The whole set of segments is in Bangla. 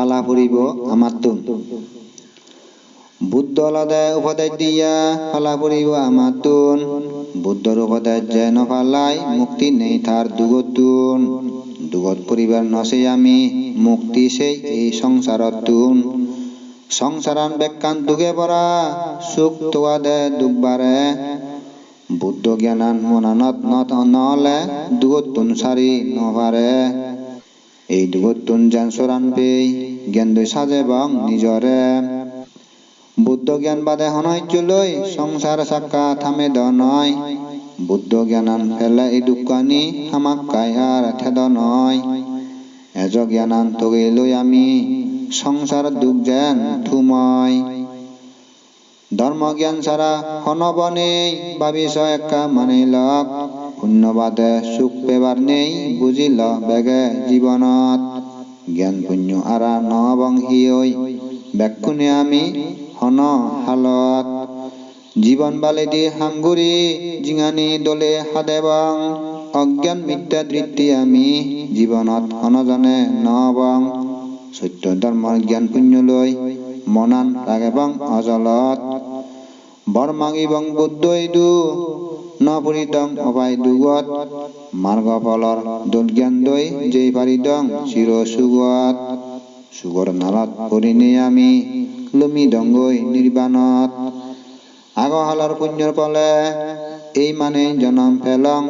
ফালা ফুরিব আমার তুন বুদ্ধ লদে উপদেশ দিয়া ফালা ফুরিব আমার তুন বুদ্ধর উপদেশ যে নফালাই মুক্তি নেই তার দুগতুন দুগত পরিবার নসে আমি, মুক্তি সেই এই সংসারত তুন। সংসারান বেকান দুগে পরা সুখ তোয়া দে দুগবারে। বুদ্ধ জ্ঞানান মনানত নত নলে দুগতুন সারি নভারে। এই দুগতুন জ্ঞান পেই জ্ঞান দই সাজে বং নিজরে। বুদ্ধ জ্ঞান বাদে হনয় চুলই সংসার সাক্কা থামে দ নয় বুদ্ধ জ্ঞানান ফেলে এই দুঃখানি হামাক কাই আর থেদ নয় এজ জ্ঞানান তগে লই আমি, সংসার দুঃখ যেন থুময় ধর্ম জ্ঞান ছাড়া হনবনে ভাবিস একা মানিলক পুণ্যবাদে সুখ পেবার নেই বুঝিল বেগে জীবনত। জ্ঞান পুণ্য আরা নবংশী ঐ ব্যাকুণে আমি হন হালত। জীবন বালে দি হাঙ্গুরি জিঙানি দলে হাদেবং। অজ্ঞান মিথ্যা দৃষ্টি আমি জীৱনত অনজনে নবং। সত্য ধৰ্মৰ জ্ঞান পুণ্য লৈ মনান ৰাগেবং অজলত। বৰ মাগিবং বুদ্ধই দু নপুৰিতং অপায় দুগত মাৰ্গ ফলৰ দোল জ্ঞান দৈ যেই পাৰিদং চিৰ সুগৰ নালত পৰিণে আমি লুমি দংগৈ নিৰ্বাণত আগহালৰ পুণ্যৰ ফলে এই মানে জনম পেলং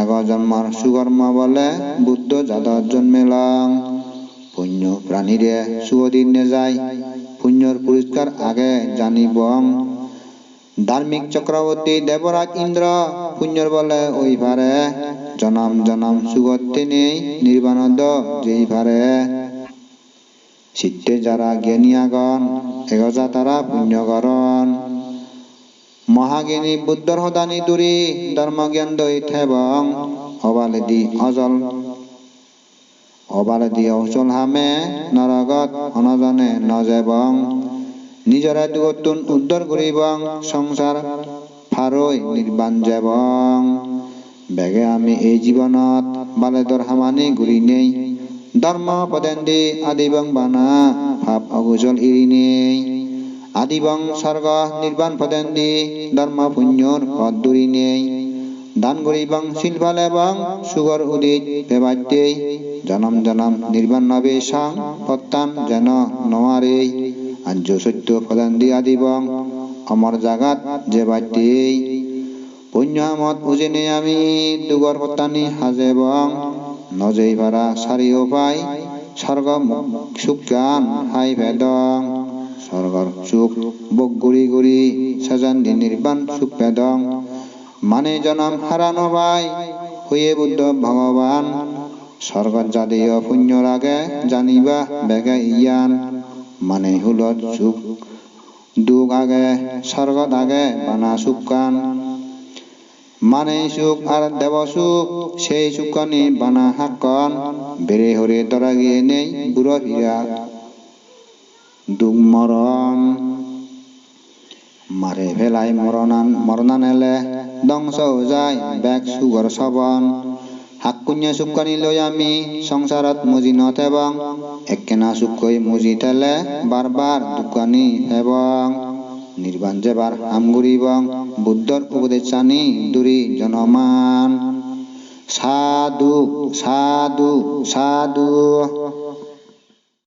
আগ জন্মৰ সুকৰ্ম বলে বুদ্ধ জাতত জন্মেলং। পুণ্য প্রাণীরে সুদিন যায় পুণ্যর পুরস্কার আগে জানিবং। ধার্মিক চক্রবর্তী দেবরাজ ইন্দ্র পুণ্যর বলে, ওই পারে জনম জনম সুগতি নেই নির্বাণদ, যেই পারে চিত্তে যারা জ্ঞানীয়াগণ, এগজা তারা পুণ্যকরণ মহাজ্ঞানী বুদ্ধর সদানি দূরি ধর্মজ্ঞান দৈ থেবং, অবালেদি অজল, অবালেদি অচল হামে নৰগত অনজনে নজেবং। নিজৰে দুগতুন উদ্ধাৰ কৰিবং সংসাৰ ফাৰৈ নিৰ্বাণ যাবং। বেগে আমি এই জীৱনত বালেদৰ সামানি ঘূৰি নেই ধৰ্ম পদেন্দি আদিবং বানা ভাৱ অগুচল এৰি নেই। আদিবং স্বৰ্গ নিৰ্বাণ পদেন্দি ধৰ্ম পুণ্যৰ পদ দূৰি নেই। দান করিবং শিল্পালেবং সুগর উদিত বেবাদ্যেই জনম জনম নির্বাণ নবেশাং, পত্তান যেন নয়ারে আর্য সত্য প্রদান দিয়া দিবং। অমর জাগাত যে বাদ্যেই পুণ্যমত উজেনে আমি দুগর পত্তানি হাজেবং নজেই ভাড়া সারি উপায় স্বর্গ সুখ গান হাই ভেদং স্বর্গর সুখ বক গুড়ি গুড়ি সাজান্দি নির্বাণ সুখ ভেদং মানে জনম হারানো ভাই হয়ে বুদ্ধ ভগবান স্বর্গত জাতীয় পুণ্য রাগে জানিবা বেগে ইয়ান মানে হুলত সুখ। দুখ আগে, স্বর্গত আগে, বানা সুখান মানে সুখ আর দেব সুখ, সেই সুখানি বানা হাক্কন বেড়ে হরে তরা গিয়ে নেই বুড়ো ফিরা দুখ মরণ। মারে ফেলাই মরণান মরণান এলে ধ্বংস হৈ যায় বেগ সুগৰ চবন হাকুন্য চুকানি লৈ আমি সংসাৰত মুজি নথেবং একেনা চুকৈ মুজি থেলে বারবার দুকানি হেবং নির্বাণ যেবার হামগুৰিবং বুদ্ধর উপদেশ দুরি জনমান সাধু সাধু সাধু